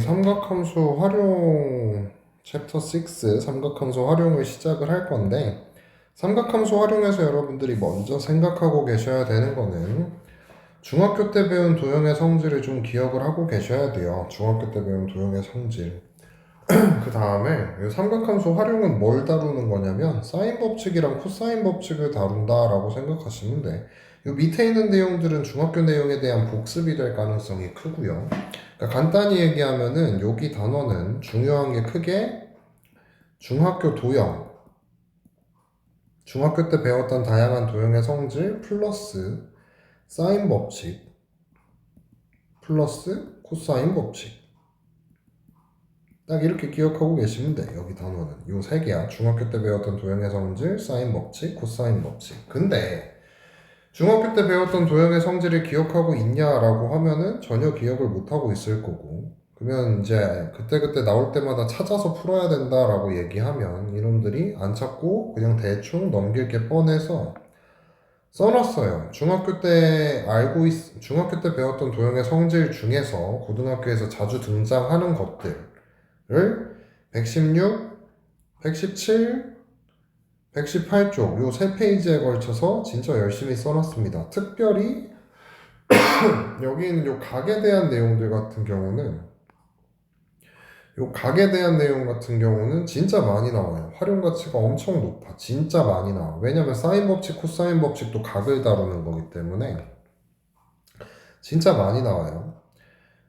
삼각함수 활용 챕터 6 삼각함수 활용을 시작을 할 건데 삼각함수 활용에서 여러분들이 먼저 생각하고 계셔야 되는 거는 중학교 때 배운 도형의 성질을 좀 기억을 하고 계셔야 돼요. 중학교 때 배운 도형의 성질. 그 다음에 이 삼각함수 활용은 뭘 다루는 거냐면 사인 법칙이랑 코사인 법칙을 다룬다라고 생각하시면 돼. 이 밑에 있는 내용들은 중학교 내용에 대한 복습이 될 가능성이 크고요. 그러니까 간단히 얘기하면은 여기 단어는 중요한 게 크게 중학교 도형, 중학교 때 배웠던 다양한 도형의 성질 플러스 사인 법칙 플러스 코사인 법칙 딱 이렇게 기억하고 계시면 돼. 여기 단어는 요 세 개야. 중학교 때 배웠던 도형의 성질, 사인 법칙, 코사인 법칙. 근데 중학교 때 배웠던 도형의 성질을 기억하고 있냐라고 하면은 전혀 기억을 못 하고 있을 거고. 그러면 이제 그때그때 나올 때마다 찾아서 풀어야 된다라고 얘기하면 이놈들이 안 찾고 그냥 대충 넘길 게 뻔해서 써놨어요. 중학교 때 알고 있, 중학교 때 배웠던 도형의 성질 중에서 고등학교에서 자주 등장하는 것들을 116, 117, 118쪽 요 세 페이지에 걸쳐서 진짜 열심히 써놨습니다. 특별히 여기 있는 요 각에 대한 내용들 같은 경우는 요 각에 대한 내용 같은 경우는 진짜 많이 나와요. 활용 가치가 엄청 높아. 진짜 많이 나와. 왜냐면 사인 법칙, 코사인 법칙도 각을 다루는 거기 때문에 진짜 많이 나와요.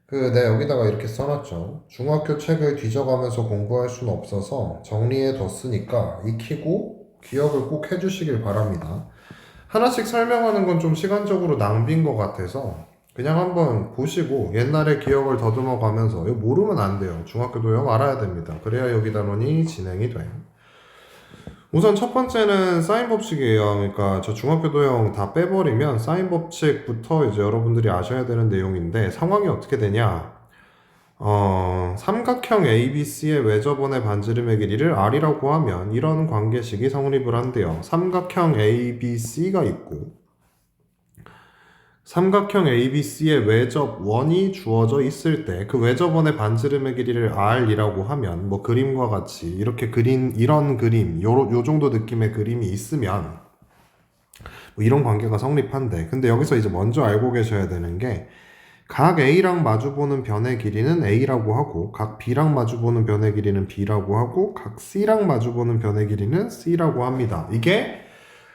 그, 네, 여기다가 이렇게 써놨죠. 중학교 책을 뒤져가면서 공부할 수는 없어서 정리해 뒀으니까 익히고 기억을 꼭 해주시길 바랍니다. 하나씩 설명하는 건 좀 시간적으로 낭비인 것 같아서 그냥 한번 보시고 옛날의 기억을 더듬어 가면서 이거 모르면 안 돼요. 중학교 도형 알아야 됩니다. 그래야 여기 단원이 진행이 돼요. 우선 첫 번째는 사인 법칙이에요. 그러니까 저 중학교 도형 다 빼버리면 사인 법칙부터 이제 여러분들이 아셔야 되는 내용인데 상황이 어떻게 되냐? 어, 삼각형 ABC의 외접원의 반지름의 길이를 R이라고 하면 이런 관계식이 성립을 한대요. 삼각형 ABC가 있고 삼각형 ABC의 외접원이 주어져 있을 때 그 외접원의 반지름의 길이를 R이라고 하면 뭐 그림과 같이 이렇게 그린 이런 그림 요, 요 정도 느낌의 그림이 있으면 뭐 이런 관계가 성립한대. 근데 여기서 이제 먼저 알고 계셔야 되는 게 각 A랑 마주보는 변의 길이는 A라고 하고 각 B랑 마주보는 변의 길이는 B라고 하고 각 C랑 마주보는 변의 길이는 C라고 합니다. 이게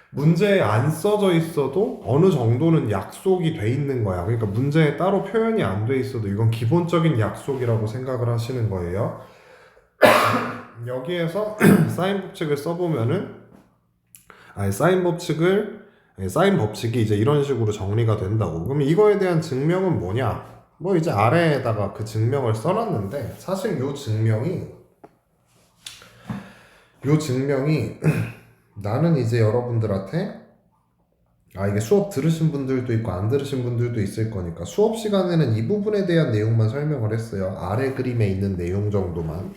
문제에 안 써져 있어도 어느 정도는 약속이 돼 있는 거야. 그러니까 문제에 따로 표현이 안 돼 있어도 이건 기본적인 약속이라고 생각을 하시는 거예요. 여기에서 사인 법칙을 써보면은 아니 사인 법칙을 예, 사인 법칙이 이제 이런 식으로 정리가 된다고. 그럼 이거에 대한 증명은 뭐냐? 뭐 이제 아래에다가 그 증명을 써놨는데 사실 요 증명이 요 증명이 나는 이제 여러분들한테 아 이게 수업 들으신 분들도 있고 안 들으신 분들도 있을 거니까 수업 시간에는 이 부분에 대한 내용만 설명을 했어요. 아래 그림에 있는 내용 정도만.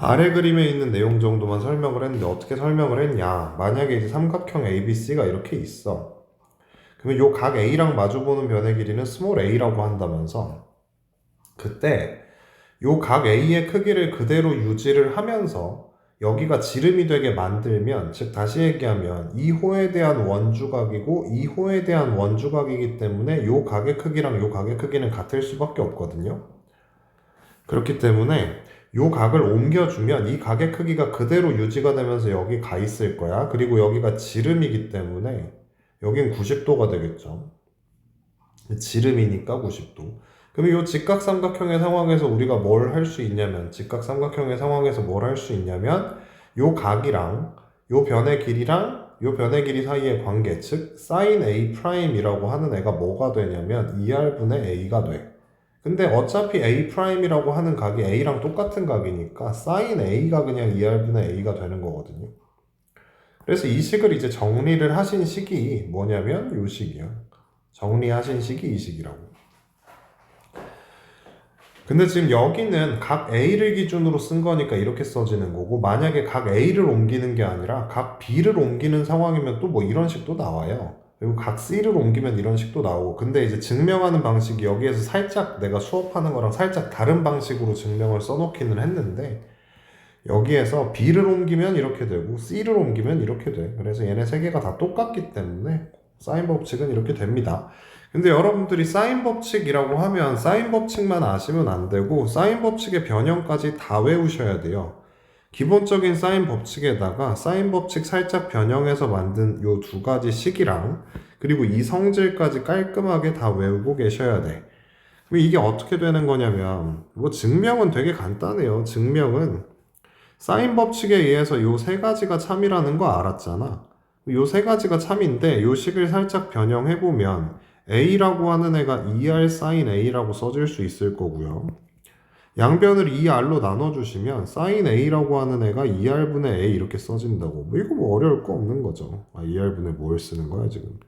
아래 그림에 있는 내용 정도만 설명을 했는데 어떻게 설명을 했냐? 만약에 이제 삼각형 ABC가 이렇게 있어. 그러면 요 각 A랑 마주보는 변의 길이는 스몰 a라고 한다면서 그때 요 각 A의 크기를 그대로 유지를 하면서 여기가 지름이 되게 만들면 즉 다시 얘기하면 이 호에 대한 원주각이고 이 호에 대한 원주각이기 때문에 요 각의 크기랑 요 각의 크기는 같을 수밖에 없거든요. 그렇기 때문에 요 각을 옮겨주면 이 각의 크기가 그대로 유지가 되면서 여기 가 있을 거야. 그리고 여기가 지름이기 때문에 여긴 90도가 되겠죠. 지름이니까 90도. 그러면 이 직각삼각형의 상황에서 우리가 뭘 할 수 있냐면 직각삼각형의 상황에서 뭘 할 수 있냐면 요 각이랑 요 변의 길이랑 요 변의 길이 사이의 관계 즉 sin a 프라임이라고 하는 애가 뭐가 되냐면 2r분의 a가 돼. 근데 어차피 a 프라임이라고 하는 각이 a랑 똑같은 각이니까 sin a가 그냥 2r분의 a가 되는 거거든요. 그래서 이 식을 이제 정리를 하신 식이 뭐냐면 요 식이야. 정리하신 식이 이 식이라고. 근데 지금 여기는 각 A를 기준으로 쓴 거니까 이렇게 써지는 거고 만약에 각 A를 옮기는 게 아니라 각 B를 옮기는 상황이면 또 뭐 이런 식도 나와요. 그리고 각 C를 옮기면 이런 식도 나오고. 근데 이제 증명하는 방식이 여기에서 살짝 내가 수업하는 거랑 살짝 다른 방식으로 증명을 써놓기는 했는데 여기에서 B를 옮기면 이렇게 되고 C를 옮기면 이렇게 돼. 그래서 얘네 세 개가 다 똑같기 때문에 사인 법칙은 이렇게 됩니다. 근데 여러분들이 사인 법칙이라고 하면 사인 법칙만 아시면 안 되고 사인 법칙의 변형까지 다 외우셔야 돼요 기본적인 사인 법칙에다가 사인 법칙 살짝 변형해서 만든 요 두 가지 식이랑 그리고 이 성질까지 깔끔하게 다 외우고 계셔야 돼. 그럼 이게 어떻게 되는 거냐면 뭐 증명은 되게 간단해요. 증명은 사인 법칙에 의해서 요 세 가지가 참이라는 거 알았잖아. 요 세 가지가 참인데 요 식을 살짝 변형해 보면 a라고 하는 애가 2r sin a라고 써질 수 있을 거고요. 양변을 2r로 나눠주시면 sin a라고 하는 애가 2r분의 a 이렇게 써진다고. 뭐 이거 뭐 어려울 거 없는 거죠. 아, 2r분의 뭘 쓰는 거야 지금?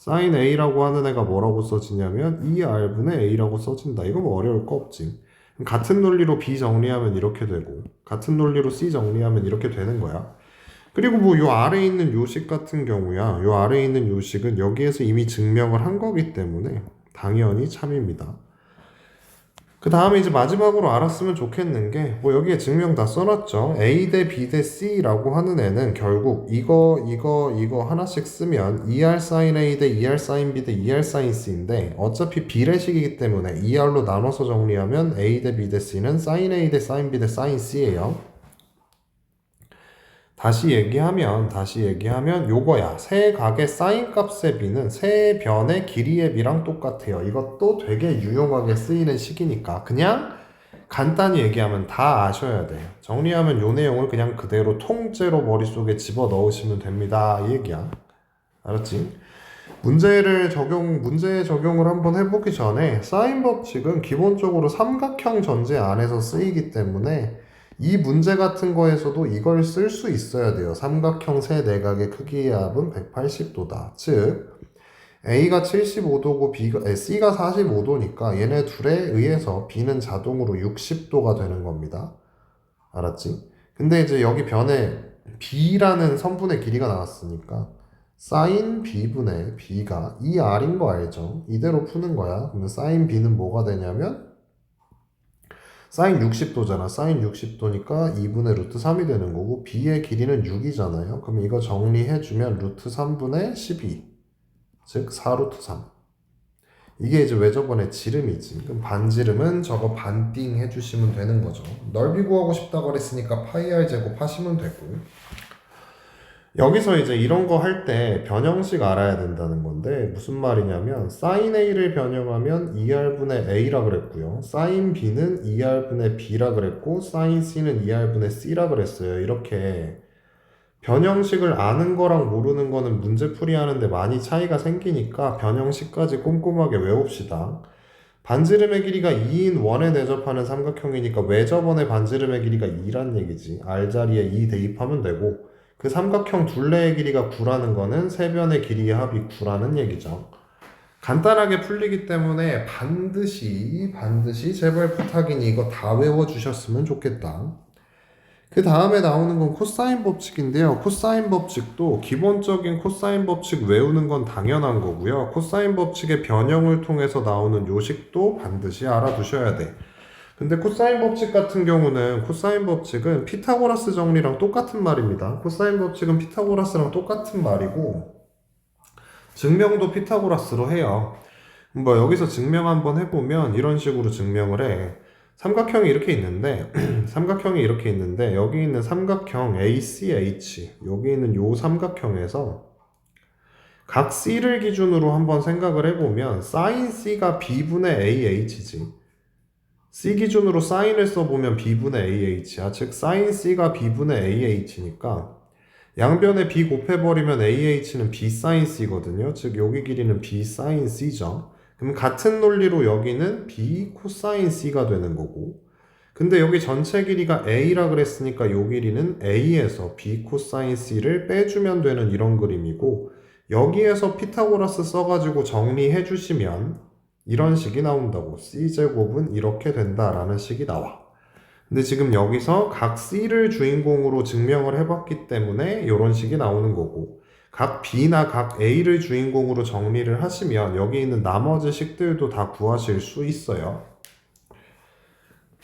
sin a라고 하는 애가 뭐라고 써지냐면 2r분의 a라고 써진다. 이거 뭐 어려울 거 없지. 같은 논리로 b 정리하면 이렇게 되고 같은 논리로 c 정리하면 이렇게 되는 거야. 그리고 뭐 요 아래에 있는 요식 같은 경우야. 요 아래에 있는 요식은 여기에서 이미 증명을 한 거기 때문에 당연히 참입니다. 그 다음에 이제 마지막으로 알았으면 좋겠는 게, 뭐 여기에 증명 다 써놨죠. A 대 B 대 C라고 하는 애는 결국 이거, 이거, 이거 하나씩 쓰면 2R sin A 대 2R sin B 대 2R sin C인데, 어차피 비례식이기 때문에 2R로 나눠서 정리하면 A 대 B 대 C는 sin A 대 sin B 대 sin C예요. 다시 얘기하면 다시 얘기하면 요거야. 세 각의 사인 값의 비는 세 변의 길이의 비랑 똑같아요. 이것도 되게 유용하게 쓰이는 식이니까 그냥 간단히 얘기하면 다 아셔야 돼요. 정리하면 요 내용을 그냥 그대로 통째로 머릿속에 집어 넣으시면 됩니다. 이 얘기야. 알았지? 문제를 적용, 문제 적용을 한번 해보기 전에 사인 법칙은 기본적으로 삼각형 전제 안에서 쓰이기 때문에 이 문제 같은 거에서도 이걸 쓸 수 있어야 돼요. 삼각형 세 내각의 크기의 합은 180도다. 즉, A가 75도고 B가, 에, C가 45도니까 얘네 둘에 의해서 B는 자동으로 60도가 되는 겁니다. 알았지? 근데 이제 여기 변에 B라는 선분의 길이가 나왔으니까 사인 B분의 B가 2R인 거 알죠? 이대로 푸는 거야. 그러면 사인 B는 뭐가 되냐면 사인 60도잖아. 사인 60도니까 2분의 루트 3이 되는 거고 b의 길이는 6이잖아요. 그럼 이거 정리해주면 루트 3분의 12. 즉 4루트 3. 이게 이제 왜 저번에 지름이지. 그럼 반지름은 저거 반띵 해주시면 되는 거죠. 넓이 구하고 싶다고 그랬으니까 파이 r 제곱 하시면 되고. 여기서 이제 이런 거 할 때 변형식 알아야 된다는 건데 무슨 말이냐면 sin a를 변형하면 2r분의 a라 그랬고요. sin b는 2r분의 b라 그랬고 sin c는 2r분의 c라 그랬어요. 이렇게 변형식을 아는 거랑 모르는 거는 문제풀이 하는데 많이 차이가 생기니까 변형식까지 꼼꼼하게 외웁시다. 반지름의 길이가 2인 원에 내접하는 삼각형이니까 왜 저번에 반지름의 길이가 2란 얘기지. r 자리에 2 대입하면 되고 그 삼각형 둘레의 길이가 9라는 거는 세 변의 길이의 합이 9라는 얘기죠. 간단하게 풀리기 때문에 반드시 반드시 제발 부탁이니 이거 다 외워 주셨으면 좋겠다. 그 다음에 나오는 건 코사인 법칙인데요. 코사인 법칙도 기본적인 코사인 법칙 외우는 건 당연한 거고요. 코사인 법칙의 변형을 통해서 나오는 요식도 반드시 알아두셔야 돼. 근데 코사인 법칙 같은 경우는 코사인 법칙은 피타고라스 정리랑 똑같은 말입니다. 코사인 법칙은 피타고라스랑 똑같은 말이고 증명도 피타고라스로 해요. 뭐 여기서 증명 한번 해보면 이런 식으로 증명을 해. 삼각형이 이렇게 있는데 삼각형이 이렇게 있는데 여기 있는 삼각형 ACH 여기 있는 요 삼각형에서 각 C를 기준으로 한번 생각을 해보면 sin C가 B분의 AH지. C 기준으로 사인을 써보면 B분의 AH야. 즉, 사인 C가 B분의 AH니까 양변에 B 곱해버리면 AH는 B 사인 C거든요. 즉, 여기 길이는 B 사인 C죠. 그럼 같은 논리로 여기는 B 코사인 C가 되는 거고 근데 여기 전체 길이가 A라 그랬으니까 요 길이는 A에서 B 코사인 C를 빼주면 되는 이런 그림이고 여기에서 피타고라스 써가지고 정리해 주시면 이런 식이 나온다고 C제곱은 이렇게 된다라는 식이 나와 근데 지금 여기서 각 C를 주인공으로 증명을 해봤기 때문에 이런 식이 나오는 거고 각 B나 각 A를 주인공으로 정리를 하시면 여기 있는 나머지 식들도 다 구하실 수 있어요.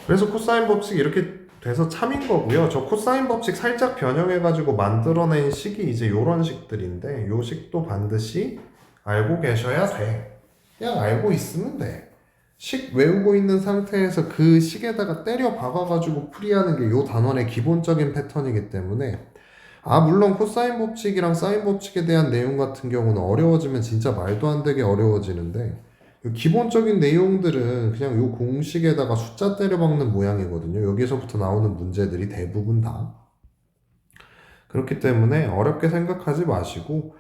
그래서 코사인 법칙이 이렇게 돼서 참인 거고요. 저 코사인 법칙 살짝 변형해가지고 만들어낸 식이 이제 요런 식들인데 요 식도 반드시 알고 계셔야 돼. 그냥 알고 있으면 돼. 식 외우고 있는 상태에서 그 식에다가 때려 박아가지고 풀이하는 게 요 단원의 기본적인 패턴이기 때문에 아 물론 코사인 법칙이랑 사인 법칙에 대한 내용 같은 경우는 어려워지면 진짜 말도 안 되게 어려워지는데 요 기본적인 내용들은 그냥 요 공식에다가 숫자 때려 박는 모양이거든요. 여기서부터 나오는 문제들이 대부분 다 그렇기 때문에 어렵게 생각하지 마시고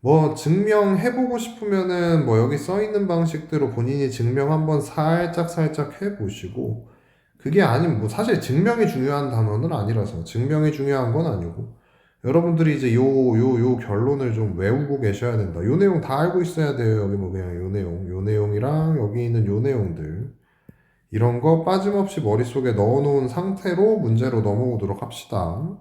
뭐 증명해보고 싶으면은 뭐 여기 써 있는 방식대로 본인이 증명 한번 살짝 살짝 해보시고 그게 아니면 뭐 사실 증명이 중요한 단어는 아니라서 증명이 중요한 건 아니고 여러분들이 이제 요 요 요 결론을 좀 외우고 계셔야 된다. 요 내용 다 알고 있어야 돼요. 여기 뭐 그냥 요 내용, 요 내용이랑 여기 있는 요 내용들 이런 거 빠짐없이 머릿속에 넣어놓은 상태로 문제로 넘어오도록 합시다.